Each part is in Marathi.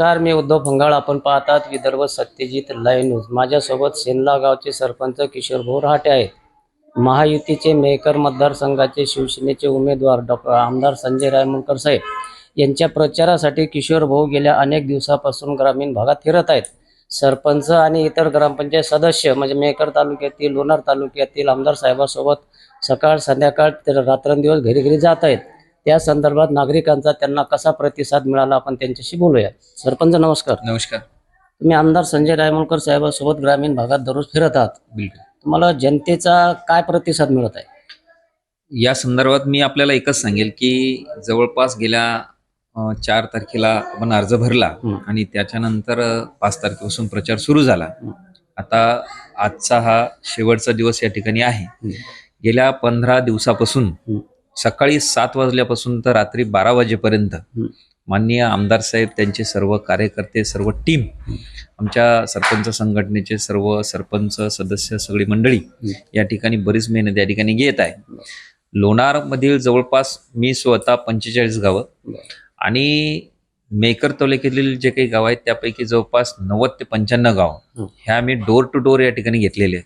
नमस्कार मी उद्धव फंगाळ. आपण पाहतात विदर्भ सत्यजित लाईव्ह न्यूज. माझ्यासोबत सेनला गावचे सरपंच किशोर भाऊ रहाटे आहेत. महायुतीचे मेहकर मतदारसंघाचे शिवसेनेचे उमेदवार डॉक्टर आमदार संजय रायमुलकर साहेब यांच्या प्रचारासाठी किशोर भाऊ गेल्या अनेक दिवसापासून ग्रामीण भागात फिरत आहेत. सरपंच आणि इतर ग्रामपंचायत सदस्य म्हणजे मेहकर तालुक्यातील लोणार तालुक्यातील आमदार साहेबासोबत सकाळ संध्याकाळ रात्रंदिवस घरी घरी जात आहेत. त्या संदर्भात नागरिकांचा त्यांना कसा प्रतिसाद मिळाला आपण त्यांच्याशी बोलूया सरपंच नमस्कार नमस्कार तुम्ही आमदार संजय रायमुलकर साहेबांसोबत ग्रामीण भागात दररोज फिरत आहात बिलकुल तुम्हाला जनतेचा काय प्रतिसाद मिळत आहे या संदर्भात मी आपल्याला एकच सांगेल की जवळपास गेल्या अ, चार तारखेला आपण अर्ज भरला हं. आणि त्याच्यानंतर अ, पाच तारखेपासून प्रचार सुरू झाला हं. आता आजचा हा शेवटचा दिवस या ठिकाणी आहे हं. गेल्या पंधरा दिवसापासून हं. सकाळी सात वाजल्यापासून तर रात्री बारा वाजेपर्यंत. माननीय आमदार साहेब त्यांचे सर्व कार्यकर्ते सर्व टीम. आमच्या सरपंच संघटनेचे सर्व सरपंच सदस्य सगळी मंडळी. या ठिकाणी बरीच मेहनत या ठिकाणी घेत आहे लोणार मधील जवळपास मी स्वतः पंचेचाळीस गावं. आणि मेकर तालुक्यातील जे काही गाव आहेत त्यापैकी जवळपास नव्वद ते पंच्याण्णव गाव. ह्या आम्ही डोर टू डोर या ठिकाणी घेतलेले.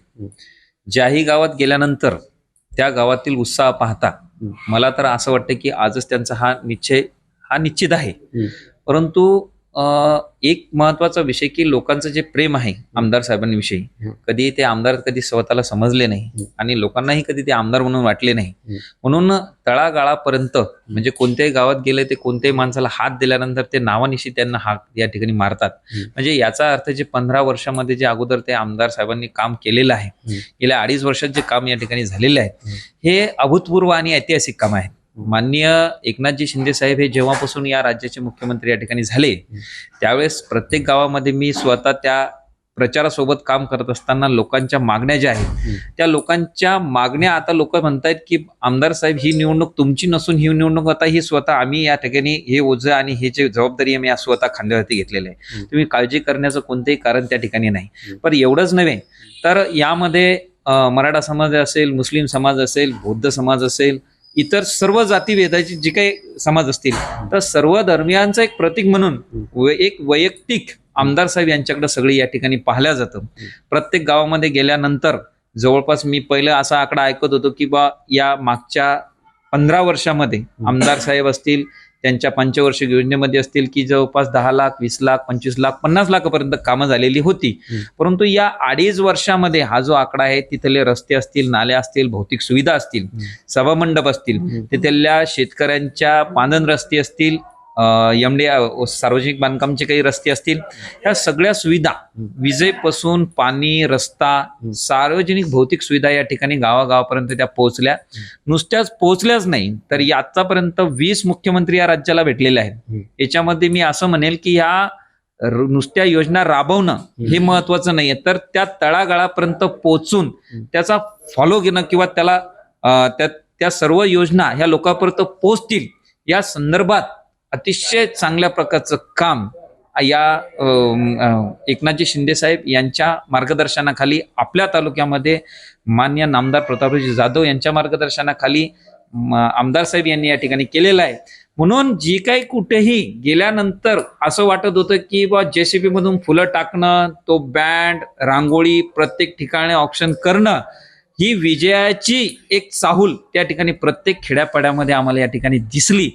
ज्याही गावात गेल्यानंतर त्या गावातील उत्साह पाहता. मला तर असं वाटतं की आजच त्यांचा हा निश्चय हा निश्चित आहे. परंतु एक महत्त्वाचा विषय की लोकांचं जे प्रेम आहे आमदार साहेबांविषयी. कधी ते आमदार कधी स्वतःला समजले नाही. आणि लोकांनाही कधी ते आमदार म्हणून वाटले नाही. म्हणून तळागाळापर्यंत म्हणजे कोणत्याही गावात गेले ते कोणत्याही माणसाला हात दिल्यानंतर ते नावानिशी त्यांना हात या ठिकाणी मारतात. म्हणजे याचा अर्थ जे पंधरा वर्षामध्ये जे अगोदर ते आमदार साहेबांनी काम केलेलं आहे. गेल्या अडीच वर्षात जे काम या ठिकाणी झालेले आहे. हे अभूतपूर्व आणि ऐतिहासिक काम आहे माननीय एकनाथजी शिंदे साहेब हे जेव्हापासून या राज्याचे मुख्यमंत्री या ठिकाणी झाले त्यावेळेस प्रत्येक गावामध्ये मी स्वतः त्या प्रचारासोबत काम करत असताना लोकांच्या मागण्या ज्या आहेत. त्या लोकांच्या मागण्या आता लोक म्हणतायत की आमदार साहेब ही निवडणूक तुमची नसून ही निवडणूक आता ही स्वतः आम्ही या ठिकाणी हे ओझं आणि हे जे जबाबदारी आम्ही या स्वतः खांद्यावरती घेतलेलं आहे. तुम्ही काळजी करण्याचं कोणतेही कारण त्या ठिकाणी नाही. पण एवढंच नव्हे तर यामध्ये मराठा समाज असेल मुस्लिम समाज असेल बौद्ध समाज असेल इतर सर्व जातीभेदाची जी काही समाज असतील तर सर्व धर्मियांचं एक प्रतीक म्हणून एक वैयक्तिक आमदार साहेब यांच्याकडे सगळी या ठिकाणी पाहिल्या जातं. प्रत्येक गावामध्ये गेल्यानंतर जवळपास मी पहिलं असा आकडा ऐकत होतो की बा या मागच्या पंधरा वर्षामध्ये आमदार साहेब असतील त्यांच्या पंचवार्षिक योजनेमध्ये असतील की जवळपास दहा लाख वीस लाख पंचवीस लाख पन्नास लाखापर्यंत कामं झालेली होती. परंतु या अडीच वर्षामध्ये हा जो आकडा आहे तिथले रस्ते असतील नाल्या असतील भौतिक सुविधा असतील. सभामंडप असतील तिथल्या शेतकऱ्यांच्या पांदन रस्ते असतील एम डी सार्वजनिक बांधकामचे काही रस्ते असतील ह्या सगळ्या सुविधा विजेपासून पाणी रस्ता सार्वजनिक भौतिक सुविधा या ठिकाणी गावागावापर्यंत त्या पोहोचल्या. नुसत्याच पोहोचल्याच नाही तर आतापर्यंत वीस मुख्यमंत्री या राज्याला भेटलेले आहेत. याच्यामध्ये मी असं म्हणेल की ह्या नुसत्या योजना राबवणं हे महत्वाचं नाहीये. तर त्या तळागाळापर्यंत पोहोचून त्याचा फॉलो घेणं किंवा त्याला त्या त्या सर्व योजना ह्या लोकांपर्यंत पोहोचतील या संदर्भात अतिशय चांगल्या प्रकारचं काम या एकनाथजी शिंदे साहेब यांच्या मार्गदर्शनाखाली आपल्या तालुक्यामध्ये मान्य नामदार प्रतापजी जाधव यांच्या मार्गदर्शनाखाली म, आमदार साहेब यांनी या ठिकाणी केलेलं आहे. म्हणून जी काही कुठेही गेल्यानंतर असं वाटत होतं की बा जेसीबी मधून फुलं टाकणं तो बँड रांगोळी प्रत्येक ठिकाणी ऑप्शन करणं ही विजयाची एक चाहूल त्या ठिकाणी प्रत्येक खेड्यापाड्यामध्ये आम्हाला या ठिकाणी दिसली.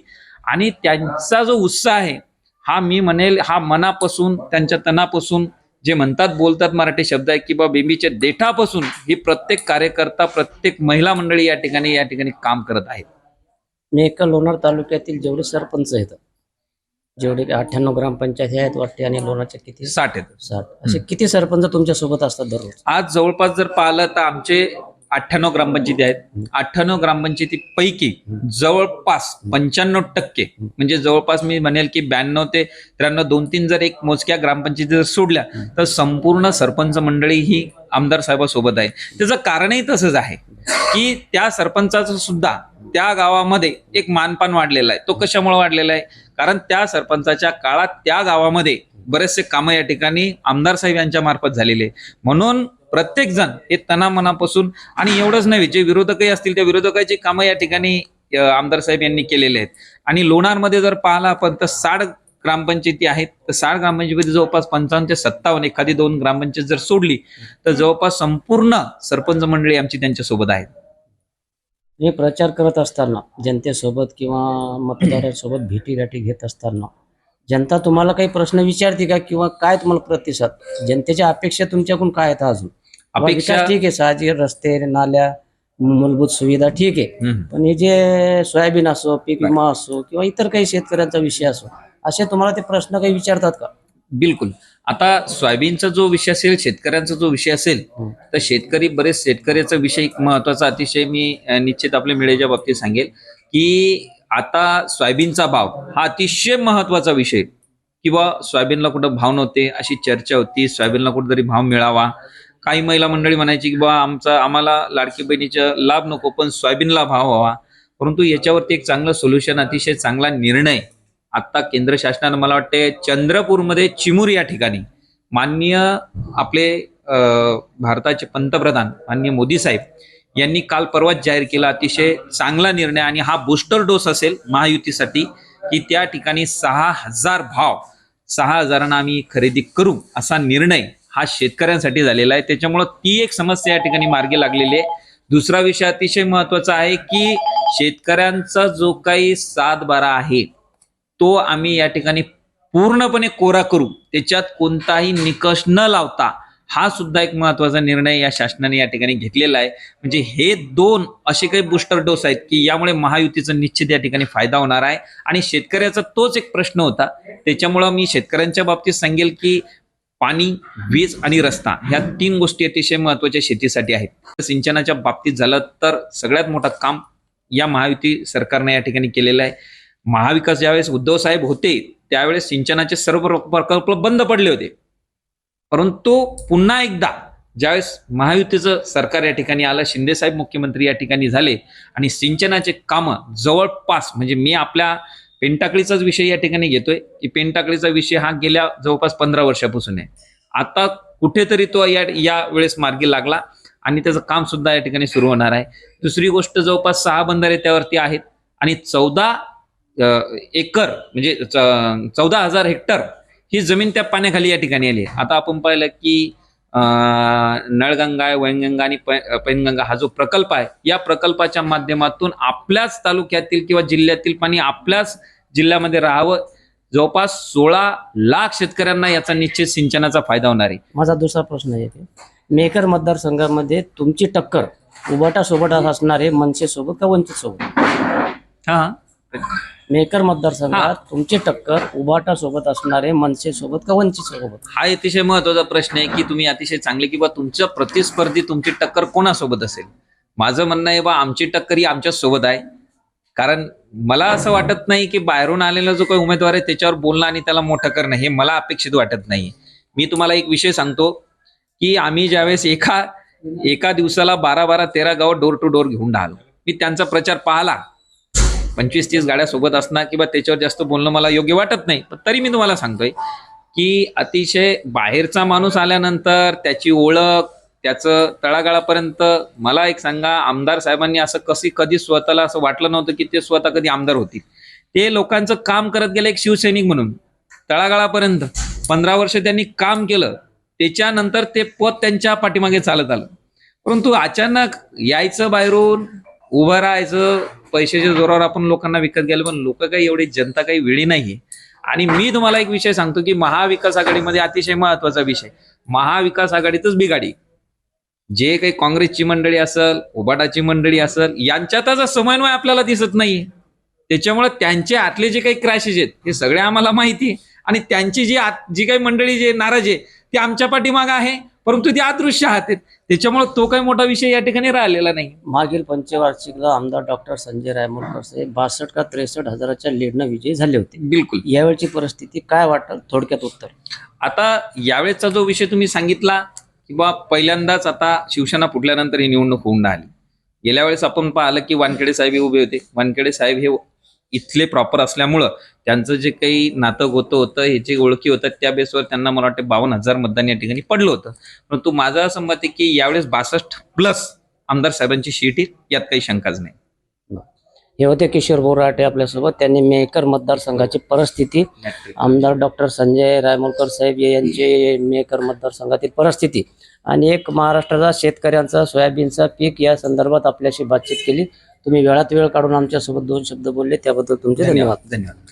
आणि त्यांचा जो उत्साह आहे हा मी म्हणेल हा मनापासून त्यांच्या तनापासून जे म्हणतात बोलतात मराठी शब्द आहे की बा बेंबीच्या देठापासून ही प्रत्येक कार्यकर्ता प्रत्येक महिला मंडळी या ठिकाणी या ठिकाणी काम करत आहेत. मी एका लोणार तालुक्यातील जेवढे सरपंच आहेत जेवढे अठ्ठ्याण्णव ग्रामपंचायत आहेत वाटते आणि लोणारच्या किती? साठ आहेत. साठ. असे किती सरपंच तुमच्यासोबत असतात दररोज? आज जवळपास जर पाहिलं तर आमचे अठ्ठ्याण्णव ग्रामपंचायती आहेत. अठ्ठ्याण्णव ग्रामपंचायतीपैकी जवळपास पंच्याण्णव टक्के म्हणजे जवळपास मी म्हणेल की ब्याण्णव ते त्र्याण्णव दोन तीन जर एक मोजक्या ग्रामपंचायती जर सोडल्या तर संपूर्ण सरपंच मंडळी ही आमदार साहेबासोबत आहे. त्याचं कारणही तसंच आहे की त्या सरपंचाचं सुद्धा त्या गावामध्ये एक मानपान वाढलेला आहे. तो कशामुळे वाढलेला आहे? कारण त्या सरपंचाच्या काळात त्या गावामध्ये बरेचसे कामं या ठिकाणी आमदार साहेब यांच्या मार्फत झालेले. म्हणून प्रत्येक जण हे तनामनापासून आणि एवढंच नव्हे जे विरोधकही असतील त्या विरोधकाची कामं या ठिकाणी आमदार साहेब यांनी केलेले आहेत. आणि लोणारमध्ये जर पाहिला आपण तर साड ग्रामपंचायती आहेत. तर साड ग्रामपंचायतीमध्ये जवळपास पंचावन्न ते सत्तावन्न एखादी दोन ग्रामपंचायत जर सोडली तर जवळपास संपूर्ण सरपंच मंडळी आमची त्यांच्यासोबत आहेत. हे प्रचार करत असताना जनतेसोबत किंवा मतदारांसोबत भेटीगाठी घेत असताना जनता तुम्हाला काही प्रश्न विचारते का? किंवा काय तुम्हाला प्रतिसाद? जनतेच्या अपेक्षा तुमच्याकडून काय आहेत अजून? अपेक्षा ठीक आहे साहजिक रस्ते नाल्या मूलभूत सुविधा ठीक आहे. पण हे जे सोयाबीन असो पीक विमा असो किंवा इतर काही शेतकऱ्यांचा विषय असो असे तुम्हाला ते प्रश्न काही विचारतात का? बिलकुल. आता सोयाबीनचा जो विषय असेल शेतकऱ्यांचा जो विषय असेल हम्म. तर शेतकरी बरेच शेतकऱ्याचा विषय एक महत्त्वाचा अतिशय मी निश्चित आपल्या मिळेच्या बाबतीत सांगेल की आता सोयाबीनचा भाव हा अतिशय महत्त्वाचा विषय. किंवा सोयाबीनला कुठं भाव नव्हते अशी चर्चा होती सोयाबीनला कुठेतरी भाव मिळावा काही महिला मंडळी म्हणायची की बा आमचा आम्हाला लाडकी बहिणीचा लाभ नको पण सोयाबीनला भाव व्हावा. परंतु याच्यावरती एक चांगलं सोल्युशन अतिशय चांगला निर्णय आत्ता केंद्र शासनानं मला वाटते चंद्रपूरमध्ये चिमूर या ठिकाणी. माननीय आपले भारताचे पंतप्रधान माननीय मोदी साहेब यांनी काल परवाच जाहीर केला अतिशय चांगला निर्णय आणि हा बूस्टर डोस असेल महायुतीसाठी की त्या ठिकाणी सहा हजार भाव सहा हजारांना आम्ही खरेदी करू असा निर्णय हा शेतकऱ्यांसाठी झालेला आहे. त्याच्यामुळं ती एक समस्या या ठिकाणी मार्गी लागलेली आहे. दुसरा विषय अतिशय महत्त्वाचा आहे की शेतकऱ्यांचा जो काही सातबारा आहे तो आम्ही या ठिकाणी पूर्णपणे कोरा करू. त्याच्यात कोणताही निकष न लावता हा सुद्धा एक महत्त्वाचा निर्णय या शासनाने या ठिकाणी घेतलेला आहे. म्हणजे हे दोन असे काही बुस्टर डोस आहेत की यामुळे महायुतीचा निश्चित या ठिकाणी फायदा होणार आहे. आणि शेतकऱ्याचा तोच एक प्रश्न होता. त्याच्यामुळं मी शेतकऱ्यांच्या बाबतीत सांगेल की पाणी वीज आणि रस्ता ह्या तीन गोष्टी अतिशय महत्त्वाच्या शेतीसाठी आहेत. सिंचनाच्या बाबतीत झालं तर सगळ्यात मोठं काम या महायुती सरकारने या ठिकाणी केलेलं आहे. महाविकास ज्यावेळेस उद्धव साहेब होते त्यावेळेस सिंचनाचे सर्व प्रकल्प बंद पडले होते. परंतु पुन्हा एकदा ज्यावेळेस महायुतीचं सरकार या ठिकाणी आलं शिंदेसाहेब मुख्यमंत्री या ठिकाणी झाले आणि सिंचनाचे कामं जवळपास म्हणजे मी आपल्या पेंटाकळीचाच विषय या ठिकाणी घेतोय की पेंटाकळीचा विषय हा गेल्या जवळपास पंधरा वर्षापासून आहे. आता कुठेतरी तो या या वेळेस मार्गी लागला आणि त्याचं काम सुद्धा या ठिकाणी सुरू होणार आहे. दुसरी गोष्ट जवळपास सहा बंधारे त्यावरती आहेत आणि चौदा एकर म्हणजे च- चौदा हजार हेक्टर ही जमीन त्या पाण्याखाली या ठिकाणी आली आता आपण पाहिलं की नळगंगा वैनगंगा आणि पैनगंगा हा जो प्रकल्प आहे या प्रकल्पाच्या माध्यमातून आपल्याच तालुक्यातील किंवा जिल्ह्यातील पाणी आपल्याच जिल्ह्यामध्ये राहावं. जवळपास सोळा लाख शेतकऱ्यांना याचा निश्चित सिंचनाचा फायदा होणार आहे. माझा दुसरा प्रश्न आहे मेकर मतदारसंघामध्ये तुमची टक्कर उबाटा सोबत असणार आहे मनसे सोबत का वंचित सोबत हा. मेकर मतदारसंघात तुमची टक्कर उबाटा सोबत असणार आहे मनसे सोबत का वंचित सोबत हा अतिशय महत्त्वाचा प्रश्न आहे की तुम्ही अतिशय चांगले की बा तुमच्या प्रतिस्पर्धी तुमची टक्कर कोणासोबत असेल? माझं म्हणणं आहे बा आमची टक्कर ही आमच्याच सोबत आहे. कारण मला असं वाटत नाही की बाहेरून आलेला जो काही उमेदवार आहे त्याच्यावर बोलणं आणि त्याला मोठं करणं हे मला अपेक्षित वाटत नाही. मी तुम्हाला एक विषय सांगतो की आम्ही ज्यावेळेस एका एका दिवसाला बारा बारा तेरा गाव डोर टू डोर घेऊन राहिलो. मी त्यांचा प्रचार पाहला. पंचवीस तीस गाड्या सोबत असणार किंवा त्याच्यावर जास्त बोलणं मला योग्य वाटत नाही. पण तरी मी तुम्हाला सांगतोय की अतिशय बाहेरचा माणूस आल्यानंतर त्याची ओळख त्याचं तळागाळापर्यंत मला एक सांगा आमदार साहेबांनी असं कशी कधी स्वतःला असं वाटलं नव्हतं की ते स्वतः कधी आमदार होतील. ते लोकांचं काम करत गेले एक शिवसैनिक म्हणून तळागाळापर्यंत. पंधरा वर्ष त्यांनी काम केलं. त्याच्यानंतर ते पद त्यांच्या पाठीमागे चालत आलं. परंतु अचानक यायचं बाहेरून उभं राहायचं पैशाच्या जोरावर आपण लोकांना विकत घ्यायला पण लोक काही एवढी जनता काही वेळी नाही आणि मी तुम्हाला एक विषय सांगतो की महाविकास आघाडीमध्ये अतिशय महत्त्वाचा विषय. महाविकास आघाडीतच बिघाडी. जे काही काँग्रेसची मंडळी असेल उबाटाची मंडळी असेल यांच्यातच समन्वय आपल्याला दिसत नाही त्याच्यामुळे त्यांचे आतले जे काही क्रॅशेस आहेत हे सगळे आम्हाला माहिती आणि त्यांची जी आत जी काही मंडळी जे नाराज आहे ती आमच्या पाठीमागं आहे. परंतु ती अदृश्य आहात. त्याच्यामुळे तो काही मोठा विषय या ठिकाणी राहिलेला नाही. मागील पंचवार्षिकला आमदार डॉक्टर संजय रायमोलकर साहेब बासष्ट का त्रेसष्ट हजाराच्या लीडनं विजयी झाले होते. बिलकुल. यावेळची परिस्थिती काय वाटेल थोडक्यात उत्तर. आता यावेळेचा जो विषय तुम्ही सांगितला की बा पहिल्यांदाच आता शिवसेना फुटल्यानंतर ही निवडणूक होऊन राहिली. गेल्या वेळेस आपण पाहिलं की वानखेडे साहेब हे उभे होते. वानखेडे साहेब हे इथले प्रॉपर असल्यामुळं त्यांचं जे काही नातं होतं होतं हे जे ओळखी होतात त्या बेसवर त्यांना मला वाटतं बावन्न हजार मतदान या ठिकाणी पडलं होतं. परंतु माझं असं मत आहे की यावेळेस बासष्ट प्लस आमदार साहेबांची शीट यात काही शंकाच नाही. हे होते किशोर बोराटे आपल्यासोबत. त्यांनी मेकर मतदारसंघाची परिस्थिती आमदार डॉक्टर संजय रायमोलकर साहेब यांचे मेकर मतदारसंघातील परिस्थिती. आणि एक महाराष्ट्राचा शेतकऱ्यांचा सोयाबीनचा पीक या संदर्भात आपल्याशी बातचीत केली. तुम्ही वेळात वेळ काढून आमच्यासोबत दोन शब्द बोलले त्याबद्दल तुमचे धन्यवाद. धन्यवाद.